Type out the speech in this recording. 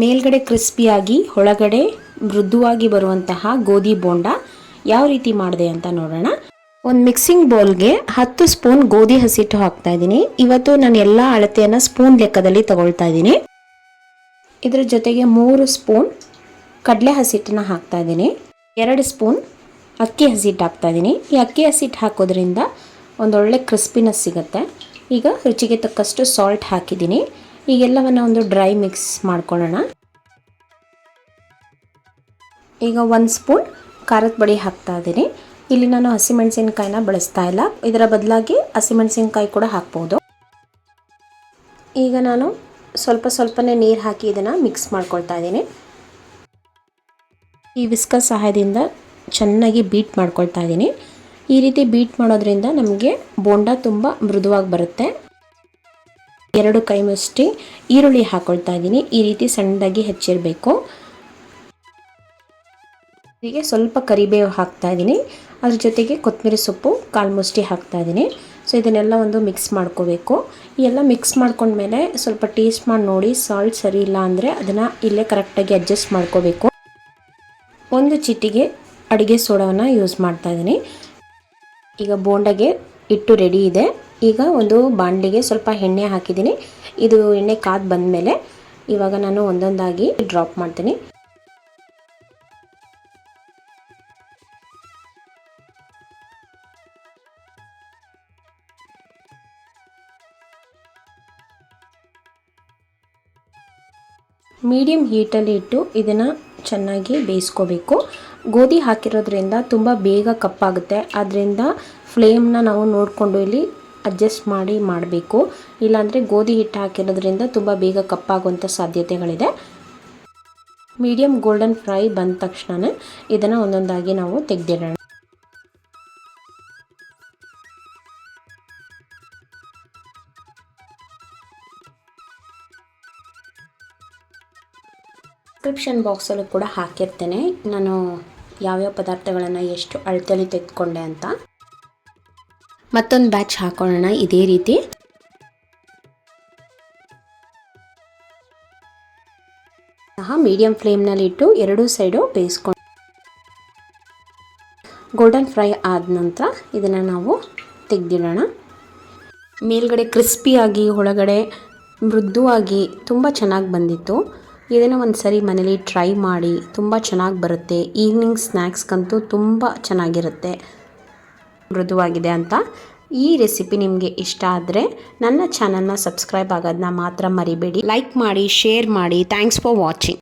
ಮೇಲ್ಗಡೆ ಕ್ರಿಸ್ಪಿಯಾಗಿ, ಒಳಗಡೆ ಮೃದುವಾಗಿ ಬರುವಂತಹ ಗೋಧಿ ಬೋಂಡ ಯಾವ ರೀತಿ ಮಾಡಿದೆ ಅಂತ ನೋಡೋಣ. ಒಂದು ಮಿಕ್ಸಿಂಗ್ ಬೌಲ್ಗೆ ಹತ್ತು ಸ್ಪೂನ್ ಗೋಧಿ ಹಸಿಟ್ಟು ಹಾಕ್ತಾ ಇದ್ದೀನಿ. ಇವತ್ತು ನಾನು ಎಲ್ಲ ಅಳತೆಯನ್ನು ಸ್ಪೂನ್ ಲೆಕ್ಕದಲ್ಲಿ ತಗೊಳ್ತಾ ಇದ್ದೀನಿ. ಇದರ ಜೊತೆಗೆ ಮೂರು ಸ್ಪೂನ್ ಕಡಲೆ ಹಸಿಟ್ಟನ್ನ ಹಾಕ್ತಾ ಇದ್ದೀನಿ. ಎರಡು ಸ್ಪೂನ್ ಅಕ್ಕಿ ಹಸಿಟ್ಟು ಹಾಕ್ತಾ ಇದ್ದೀನಿ. ಈ ಅಕ್ಕಿ ಹಸಿಟ್ಟು ಹಾಕೋದ್ರಿಂದ ಒಂದೊಳ್ಳೆ ಕ್ರಿಸ್ಪಿನೆಸ್ ಸಿಗುತ್ತೆ. ಈಗ ರುಚಿಗೆ ತಕ್ಕಷ್ಟು ಸಾಲ್ಟ್ ಹಾಕಿದ್ದೀನಿ. ಈಗೆಲ್ಲವನ್ನು ಒಂದು ಡ್ರೈ ಮಿಕ್ಸ್ ಮಾಡ್ಕೊಳ್ಳೋಣ. ಈಗ ಒಂದು ಸ್ಪೂನ್ ಖಾರದ ಪುಡಿ ಹಾಕ್ತಾ ಇದ್ದೀನಿ. ಇಲ್ಲಿ ನಾನು ಹಸಿಮೆಣಸಿನ್ಕಾಯಿನ ಬಳಸ್ತಾ ಇಲ್ಲ. ಇದರ ಬದಲಾಗಿ ಹಸಿಮೆಣಸಿನ್ಕಾಯಿ ಕೂಡ ಹಾಕ್ಬೋದು. ಈಗ ನಾನು ಸ್ವಲ್ಪ ಸ್ವಲ್ಪನೇ ನೀರು ಹಾಕಿ ಇದನ್ನು ಮಿಕ್ಸ್ ಮಾಡ್ಕೊಳ್ತಾ ಇದ್ದೀನಿ. ಈ ವಿಸ್ಕ ಸಹಾಯದಿಂದ ಚೆನ್ನಾಗಿ ಬೀಟ್ ಮಾಡ್ಕೊಳ್ತಾ ಇದ್ದೀನಿ. ಈ ರೀತಿ ಬೀಟ್ ಮಾಡೋದ್ರಿಂದ ನಮಗೆ ಬೋಂಡ ತುಂಬ ಮೃದುವಾಗಿ ಬರುತ್ತೆ. ಎರಡು ಕೈ ಮುಷ್ಟಿ ಈರುಳ್ಳಿ ಹಾಕೊಳ್ತಾ ಇದ್ದೀನಿ. ಈ ರೀತಿ ಸಣ್ಣದಾಗಿ ಹೆಚ್ಚಿರಬೇಕು. ಹೀಗೆ ಸ್ವಲ್ಪ ಕರಿಬೇವು ಹಾಕ್ತಾ ಇದ್ದೀನಿ. ಅದ್ರ ಜೊತೆಗೆ ಕೊತ್ತಂಬರಿ ಸೊಪ್ಪು, ಕಾಲು ಮುಷ್ಟಿ ಹಾಕ್ತಾ ಇದ್ದೀನಿ. ಸೊ ಇದನ್ನೆಲ್ಲ ಒಂದು ಮಿಕ್ಸ್ ಮಾಡ್ಕೋಬೇಕು. ಎಲ್ಲ ಮಿಕ್ಸ್ ಮಾಡ್ಕೊಂಡ್ಮೇಲೆ ಸ್ವಲ್ಪ ಟೇಸ್ಟ್ ಮಾಡಿ ನೋಡಿ ಸಾಲ್ಟ್ ಸರಿ ಇಲ್ಲ ಅಂದರೆ ಅದನ್ನು ಇಲ್ಲೇ ಕರೆಕ್ಟಾಗಿ ಅಡ್ಜಸ್ಟ್ ಮಾಡ್ಕೋಬೇಕು. ಒಂದು ಚಿಟಿಗೆ ಅಡುಗೆ ಸೋಡಾವನ್ನು ಯೂಸ್ ಮಾಡ್ತಾ ಇದ್ದೀನಿ. ಈಗ ಬೋಂಡಗೆ ಹಿಟ್ಟು ರೆಡಿ ಇದೆ. ಈಗ ಒಂದು ಬಾಣಲಿಗೆ ಸ್ವಲ್ಪ ಎಣ್ಣೆ ಹಾಕಿದ್ದೀನಿ. ಇದು ಎಣ್ಣೆ ಕಾದ್ ಬಂದಮೇಲೆ ಇವಾಗ ನಾನು ಒಂದೊಂದಾಗಿ ಡ್ರಾಪ್ ಮಾಡ್ತೀನಿ. ಮೀಡಿಯಮ್ ಹೀಟಲ್ಲಿ ಇಟ್ಟು ಇದನ್ನು ಚೆನ್ನಾಗಿ ಬೇಯಿಸ್ಕೋಬೇಕು. ಗೋಧಿ ಹಾಕಿರೋದ್ರಿಂದ ತುಂಬ ಬೇಗ ಕಪ್ಪಾಗುತ್ತೆ. ಆದ್ದರಿಂದ ಫ್ಲೇಮ್ನ ನಾವು ನೋಡಿಕೊಂಡು ಇಲ್ಲಿ ಅಡ್ಜಸ್ಟ್ ಮಾಡಿ ಮಾಡಬೇಕು. ಇಲ್ಲಾಂದರೆ ಗೋಧಿ ಹಿಟ್ಟು ಹಾಕಿರೋದ್ರಿಂದ ತುಂಬ ಬೇಗ ಕಪ್ಪಾಗುವಂಥ ಸಾಧ್ಯತೆಗಳಿದೆ. ಮೀಡಿಯಮ್ ಗೋಲ್ಡನ್ ಫ್ರೈ ಬಂದ ತಕ್ಷಣ ಇದನ್ನು ಒಂದೊಂದಾಗಿ ನಾವು ತೆಗೆದಿಡೋಣ. ಡಿಸ್ಕ್ರಿಪ್ಷನ್ ಬಾಕ್ಸಲ್ಲೂ ಕೂಡ ಹಾಕಿರ್ತೇನೆ. ನಾನು ಯಾವ್ಯಾವ ಪದಾರ್ಥಗಳನ್ನು ಎಷ್ಟು ಅಳತೆಯಲ್ಲಿ ತೆಗೆದುಕೊಂಡೆ ಅಂತ. ಮತ್ತೊಂದು ಬ್ಯಾಚ್ ಹಾಕೊಳ್ಳೋಣ ಇದೇ ರೀತಿ. ಸಹ ಮೀಡಿಯಂ ಫ್ಲೇಮ್ನಲ್ಲಿಟ್ಟು ಎರಡೂ ಸೈಡು ಬೇಯಿಸ್ಕೊಂಡು ಗೋಲ್ಡನ್ ಫ್ರೈ ಆದ ನಂತರ ಇದನ್ನು ನಾವು ತೆಗೆದಿಡೋಣ. ಮೇಲ್ಗಡೆ ಕ್ರಿಸ್ಪಿಯಾಗಿ ಒಳಗಡೆ ಮೃದುವಾಗಿ ತುಂಬ ಚೆನ್ನಾಗಿ ಬಂದಿತ್ತು. ಇದನ್ನು ಒಂದು ಸರಿ ಮನೇಲಿ ಟ್ರೈ ಮಾಡಿ ತುಂಬ ಚೆನ್ನಾಗಿ ಬರುತ್ತೆ. ಈವ್ನಿಂಗ್ ಸ್ನ್ಯಾಕ್ಸ್ಗಂತೂ ತುಂಬ ಚೆನ್ನಾಗಿರುತ್ತೆ. ಮೃದುವಾಗಿದೆ ಅಂತ ಈ ರೆಸಿಪಿ ನಿಮಗೆ ಇಷ್ಟ ಆದರೆ ನನ್ನ ಚಾನಲ್ನ ಸಬ್ಸ್ಕ್ರೈಬ್ ಆಗೋದನ್ನ ಮಾತ್ರ ಮರಿಬೇಡಿ. ಲೈಕ್ ಮಾಡಿ, ಶೇರ್ ಮಾಡಿ. Thanks for watching